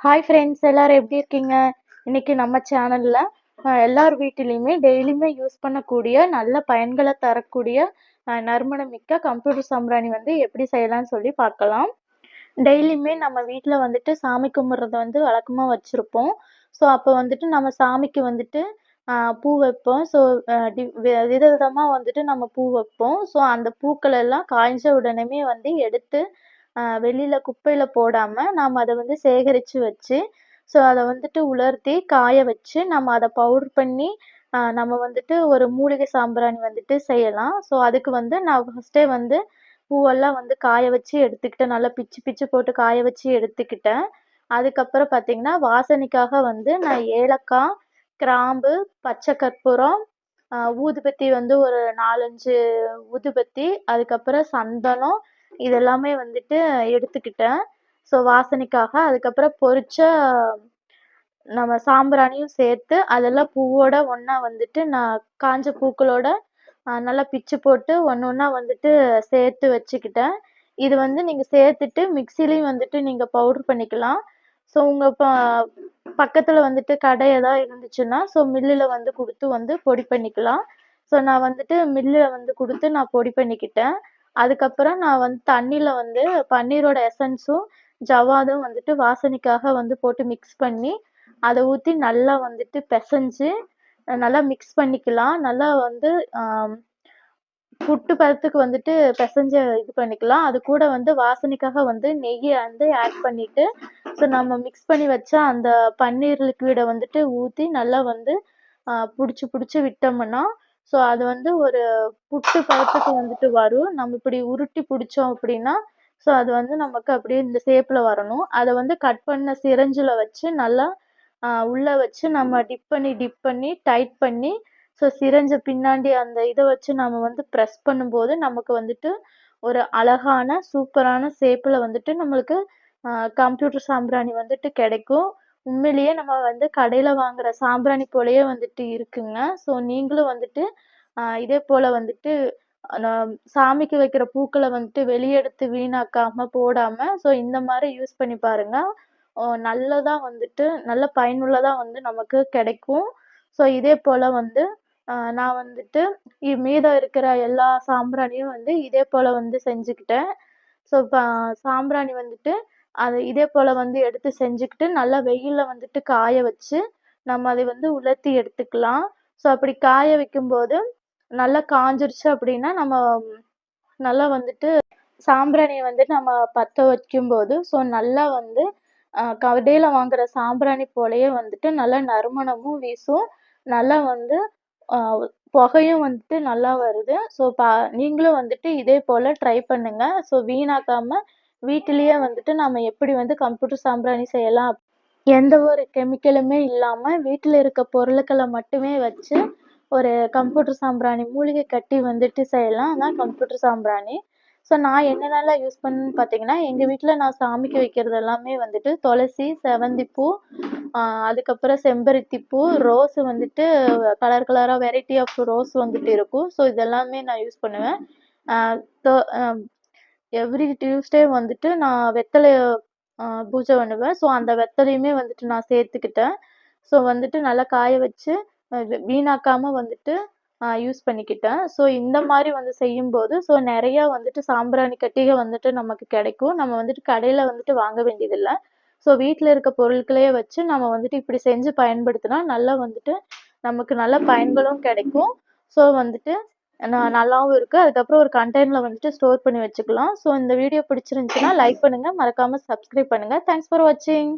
Hi friends எல்லோரும் எப்படி இருக்கீங்க? இன்னைக்கு நம்ம சேனலில் எல்லார் வீட்டிலையுமே டெய்லியுமே யூஸ் பண்ணக்கூடிய நல்ல பயன்களை தரக்கூடிய நறுமணமிக்க கம்ப்யூட்டர் சாம்பிராணி வந்து எப்படி செய்யலாம்னு சொல்லி பார்க்கலாம். டெய்லியுமே நம்ம வீட்டில் வந்துட்டு சாமி கும்பிட்றத வந்து வழக்கமாக வச்சுருப்போம். ஸோ அப்போ வந்துட்டு நம்ம சாமிக்கு வந்துட்டு பூ வைப்போம். ஸோ விதவிதமாக வந்துட்டு நம்ம பூ வைப்போம். ஸோ அந்த பூக்கள் எல்லாம் காய்ஞ்ச உடனேமே வந்து எடுத்து வெளியில் குப்பையில் போடாமல் நாம் அதை வந்து சேகரித்து வச்சு ஸோ அதை வந்துட்டு உலர்த்தி காய வச்சு நம்ம அதை பவுடர் பண்ணி நம்ம வந்துட்டு ஒரு மூலிகை சாம்பிராணி வந்துட்டு செய்யலாம். ஸோ அதுக்கு வந்து நான் ஃபஸ்ட்டே வந்து பூவெல்லாம் வந்து காய வச்சு எடுத்துக்கிட்டேன். நல்லா பிச்சு பிச்சு போட்டு காய வச்சு எடுத்துக்கிட்டேன். அதுக்கப்புறம் பார்த்தீங்கன்னா வாசனைக்காக வந்து நான் ஏலக்காய் கிராம்பு பச்சை கற்பூரம் ஊதுபத்தி வந்து ஒரு நாலஞ்சு ஊதுபத்தி அதுக்கப்புறம் சந்தனம் இதெல்லாமே வந்துட்டு எடுத்துக்கிட்டேன். ஸோ வாசனைக்காக. அதுக்கப்புறம் பொரிச்ச நம்ம சாம்பிராணியும் சேர்த்து அதெல்லாம் பூவோட ஒன்றா வந்துட்டு நான் காஞ்ச பூக்களோட நல்லா பிச்சு போட்டு ஒன்று ஒன்றா வந்துட்டு சேர்த்து வச்சுக்கிட்டேன். இது வந்து நீங்கள் சேர்த்துட்டு மிக்சிலையும் வந்துட்டு நீங்கள் பவுடர் பண்ணிக்கலாம். ஸோ உங்கள் ப பக்கத்தில் வந்துட்டு கடை ஏதாவது இருந்துச்சுன்னா ஸோ மில்லில் வந்து கொடுத்து வந்து பொடி பண்ணிக்கலாம். ஸோ நான் வந்துட்டு மில்லில் வந்து கொடுத்து நான் பொடி பண்ணிக்கிட்டேன். அதுக்கப்புறம் நான் வந்து தண்ணியில் வந்து பன்னீரோட எசன்ஸும் ஜவ்வாதும் வந்துட்டு வாசனைக்காக வந்து போட்டு மிக்ஸ் பண்ணி அதை ஊற்றி நல்லா வந்துட்டு பிசைஞ்சு நல்லா மிக்ஸ் பண்ணிக்கலாம். நல்லா வந்து புட்டு பதத்துக்கு வந்துட்டு பிசைஞ்சு இது பண்ணிக்கலாம். அது கூட வந்து வாசனைக்காக வந்து நெய்யை வந்து ஆட் பண்ணிட்டு ஸோ நம்ம மிக்ஸ் பண்ணி வச்ச அந்த பன்னீர் லிக்விடை வந்துட்டு ஊற்றி நல்லா வந்து பிடிச்சி பிடிச்சி விட்டோம்னா ஸோ அது வந்து ஒரு புட்டு பதத்துக்கு வந்துட்டு வரும். நம்ம இப்படி உருட்டி பிடிச்சோம் அப்படின்னா ஸோ அது வந்து நமக்கு அப்படியே இந்த ஷேப்பில் வரணும். அதை வந்து கட் பண்ண சிரஞ்சில் வச்சு நல்லா உள்ளே உள்ள வச்சு நம்ம டிப் பண்ணி டிப் பண்ணி டைட் பண்ணி ஸோ சிரஞ்ச பின்னாடி அந்த இதை வச்சு நம்ம வந்து ப்ரெஸ் பண்ணும்போது நமக்கு வந்துட்டு ஒரு அழகான சூப்பரான ஷேப்பில் வந்துட்டு நம்மளுக்கு கம்ப்யூட்டர் சாம்பிராணி வந்துட்டு கிடைக்கும். உண்மையிலேயே நம்ம வந்து கடையில் வாங்குகிற சாம்பிராணி போலயே வந்துட்டு இருக்குங்க. ஸோ நீங்களும் வந்துட்டு இதே போல் வந்துட்டு நான் சாமிக்கு வைக்கிற பூக்களை வந்துட்டு வெளியே எடுத்து வீணாக்காமல் போடாமல் ஸோ இந்த மாதிரி யூஸ் பண்ணி பாருங்கள் நல்லதாக வந்துட்டு நல்ல பயனுள்ளதாக வந்து நமக்கு கிடைக்கும். ஸோ இதே போல் வந்து நான் வந்துட்டு இ- மீதம் இருக்கிற எல்லா சாம்பிராணியும் வந்து இதே போல் வந்து செஞ்சுக்கிட்டேன். ஸோ இப்போ சாம்பிராணி வந்துட்டு அது இதே போல் வந்து எடுத்து செஞ்சுக்கிட்டு நல்லா வெயிலில் வந்துட்டு காய வச்சு நம்ம அதை வந்து உலர்த்தி எடுத்துக்கலாம். ஸோ அப்படி காய வைக்கும்போது நல்லா காஞ்சிருச்சு அப்படின்னா நம்ம நல்லா வந்துட்டு சாம்பிராணியை வந்து நம்ம பற்ற வைக்கும்போது ஸோ நல்லா வந்து கடையில் வாங்குற சாம்பிராணி போலயே வந்துட்டு நல்லா நறுமணமும் வீசும். நல்லா வந்து புகையும் வந்துட்டு நல்லா வருது. ஸோ பா நீங்களும் வந்துட்டு இதே போல் ட்ரை பண்ணுங்கள் ஸோ வீணாக்காமல் வீட்டிலேயே வந்துட்டு நம்ம எப்படி வந்து கம்ப்யூட்டர் சாம்பிராணி செய்யலாம் எந்த ஒரு கெமிக்கலுமே இல்லாமல் வீட்டில் இருக்க பொருட்களை மட்டுமே வச்சு ஒரு கம்ப்யூட்டர் சாம்பிராணி மூலிகை கட்டி வந்துட்டு செய்யலாம். அதான் கம்ப்யூட்டர் சாம்பிராணி. ஸோ நான் என்னென்னலாம் யூஸ் பண்ணுன்னு பார்த்தீங்கன்னா எங்கள் வீட்டில் நான் சாமிக்கு வைக்கிறது எல்லாமே வந்துட்டு துளசி செவந்திப்பூ அதுக்கப்புறம் செம்பருத்தி பூ ரோஸ் வந்துட்டு கலர் கலராக வெரைட்டி ஆஃப் ரோஸ் வந்துட்டு இருக்கும். ஸோ இதெல்லாமே நான் யூஸ் பண்ணுவேன். எவ்ரி டியூஸ்டே வந்துட்டு நான் வெத்தலை பூஜை பண்ணுவேன். ஸோ அந்த வெத்தலையுமே வந்துட்டு நான் சேர்த்துக்கிட்டேன். ஸோ வந்துட்டு நல்லா காய வச்சு வீணாக்காமல் வந்துட்டு யூஸ் பண்ணிக்கிட்டேன். ஸோ இந்த மாதிரி வந்து செய்யும்போது ஸோ நிறையா வந்துட்டு சாம்பிராணி கட்டிகள் வந்துட்டு நமக்கு கிடைக்கும். நம்ம வந்துட்டு கடையில் வந்துட்டு வாங்க வேண்டியதில்லை. ஸோ வீட்டில் இருக்க பொருட்களையே வச்சு நம்ம வந்துட்டு இப்படி செஞ்சு பயன்படுத்தினா நல்லா வந்துட்டு நமக்கு நல்ல பயன்களும் கிடைக்கும். ஸோ வந்துட்டு நல்லாவும் இருக்குது அதுக்கப்புறம் ஒரு கண்டெய்னரில் வந்துட்டு ஸ்டோர் பண்ணி வச்சுக்கலாம். ஸோ இந்த வீடியோ பிடிச்சிருந்துச்சுன்னா லைக் பண்ணுங்கள் மறக்காமல் சப்ஸ்கிரைப் பண்ணுங்கள் தேங்க்ஸ் ஃபார் வாட்சிங்